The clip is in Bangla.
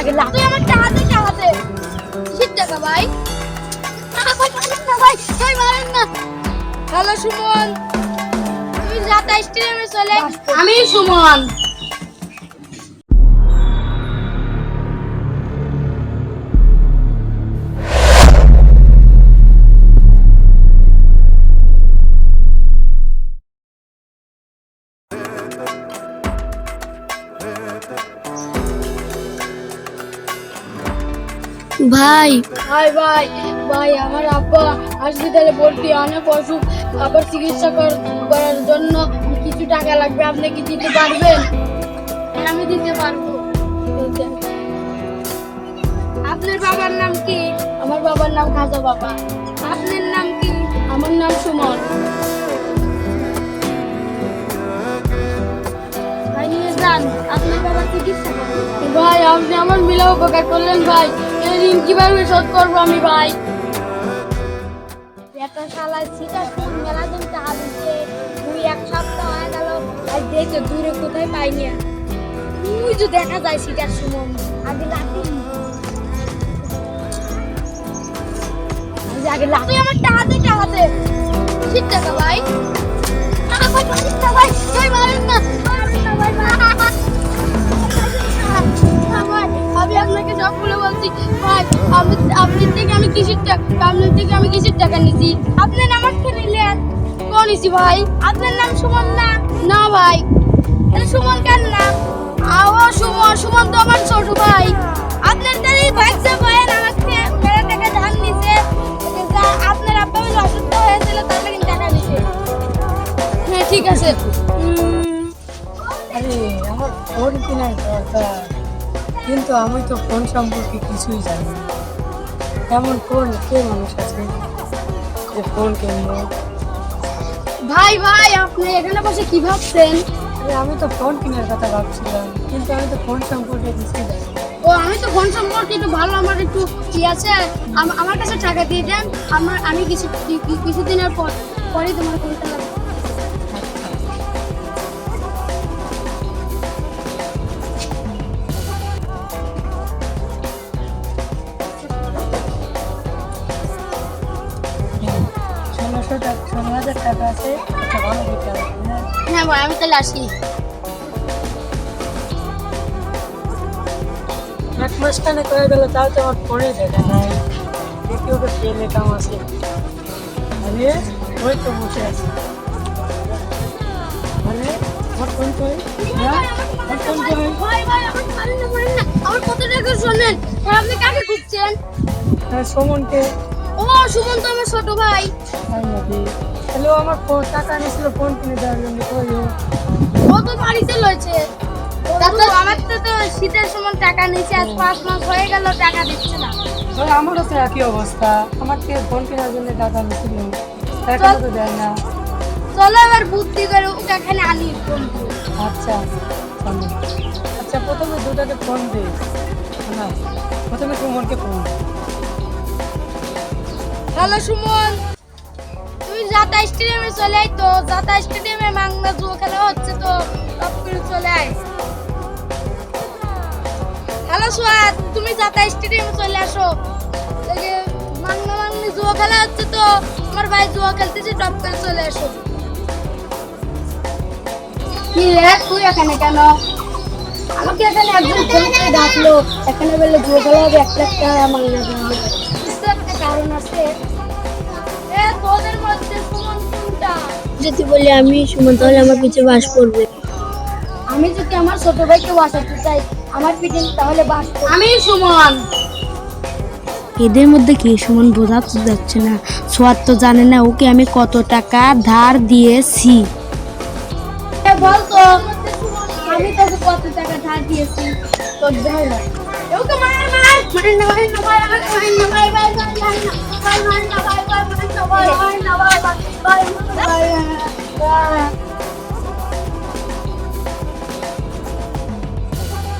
আগে লাখ তুই আমার টাকা দে টাকা দে কিসের টাকা ভাই? টাকা ভাই মারেন না ভাই? ভাই মারেন না। হ্যালো সুমন। তুমি যাতা স্টেডিয়ামে চলে। আমি সুমন। ভাই। ভাই ভাই ভাই, আমার আব্বা হসপিটালে ভর্তি অনেক অসুখ। আবার চিকিৎসা করার জন্য কিছু টাকা লাগবে। আপনি কি দিতে পারবেন? আমি দিতে পারব। আপনার বাবার নাম কি? আমার বাবার নাম খাজা বাবা। আপনার নাম কি? আমার নাম সুমন। ভাই, নিয়ে যান। ভাই, আপনি আমার মিলা উপকার করলেন, ভাই। ঋণ কীভাবে শোধ করব আমি ভাই? একটা শালা সিটা কোন মেলা দিন টাকা দিচ্ছে এক সপ্তাহ হয়ে গেল আর দেখে দূরে কোথায় পাইনি আর। তুই যে দেখা যায় সিটার সুমন। আগে লাঠি আগে লাঠি। আমার টাকা দে টাকা দে কিসের টাকা ভাই টাকা ভাই। না ভাই ভাই না। আপনার থেকে আমি কিসের টাকা নিছি? আপনার আমার নিলেন? কোন নিছি ভাই? আপনার নাম সুমন না? না ভাই। তাহলে সুমন কেন না? আও সুমন সুমন তো আমার ছোট ভাই। আপনার তাহলে ভাই টাকা ধান নিছে। আপনার আব্বা অসুস্থ হয়েছিল হ্যাঁ ঠিক আছে। আরে, আমার ফোন দরকার। কিন্তু আমি তো ফোন সম্পর্কে কিছুই জানি না। এমন কোন কে মানুষ আছে? যে ফোন কিনবো ভাই ভাই আপনি এখানে বসে কি ভাবছেন? আরে আমি তো ফোন কেনার কথা ভাবছিলাম কিন্তু আমি তো ফোন সম্পর্কে কিছুই জানি ও আমি তো ফোন সম্পর্কে একটু ভালো আমার একটু কি আছে। আম- আমার কাছে টাকা দিয়ে দেন আমার আমি কিছু কিছুদিনের পর পরে তোমার ফোনটা লাগবে হাজার টাকা আছে একটা ভালো দিতে হবে হ্যাঁ হ্যাঁ ভাই আমি তাহলে আসি। এক মাস খানে করে গেল তাও তো আমার ফোনে দেখা নাই। দেখি ওকে পেলে কাম আছে। আরে ওই তো বসে আছে। আরে আমার ফোন কই হ্যাঁ? আমার ফোন কত টাকা শোনেন? আপনি কাকে খুঁজছেন? হ্যাঁ সুমনকে। ও সুমন তো আমার ছোট ভাই। ও আমার ফোন টাকা নিয়েছিল ফোন কিনে দেওয়ার জন্য ও? তো বাড়িতে রয়েছে। আমার তো তো শীতের সময় টাকা নিয়েছে আজ পাঁচ মাস হয়ে গেল টাকা দিচ্ছে না। আমারও তো একই অবস্থা। আমার থেকে ফোন কেনার জন্য টাকা নিয়েছিল টাকা তো দেয় না। চলো এবার বুদ্ধি করে ওকে এখানে আনি বন্ধু আচ্ছা। আচ্ছা প্রথমে দুটাকে ফোন দে। না প্রথমে সুমনকে ফোন হ্যালো সুমন। তুই যাতা স্টেডিয়ামে চলে আয় তো, যাতা স্টেডিয়ামে মাংনা জুয়া খেলা হচ্ছে তো, সব করে চলে আয়। হ্যালো সোয়াদ তুমি যাতা স্টেডিয়ামে চলে আসো। মাংনা মাংনি জুয়া খেলা হচ্ছে তো, আমার ভাই জুয়ো খেলতেছে টপ করে চলে আসো। কি রে, তুই এখানে কেন? আমাকে এখানে একজন করে ডাকলো, এখানে বললে জুয়া খেলা হবে এক লাখ টাকা মাংনা একটা কারণ আছে। তোদের মধ্যে সুমন কোনটা? যদি বলি আমি সুমন তাহলে আমার পিছু বাস করবে। আমি যদি আমার ছোট ভাইকে বাঁচাতে চাই আমার পিছনে তাহলে বাস আমি সুমন। এদের মধ্যে কি সুমন বোঝাতে যাচ্ছে না? সোয়াদ তো জানে না ওকে আমি কত টাকা ধার দিয়েছি। বলতো আমি তোকে কত টাকা ধার দিয়েছি? তোর ওকে মার মার মার না মার না ভাই আমাকে মার না ভাই ভাই ভাই মার না ভাই মার না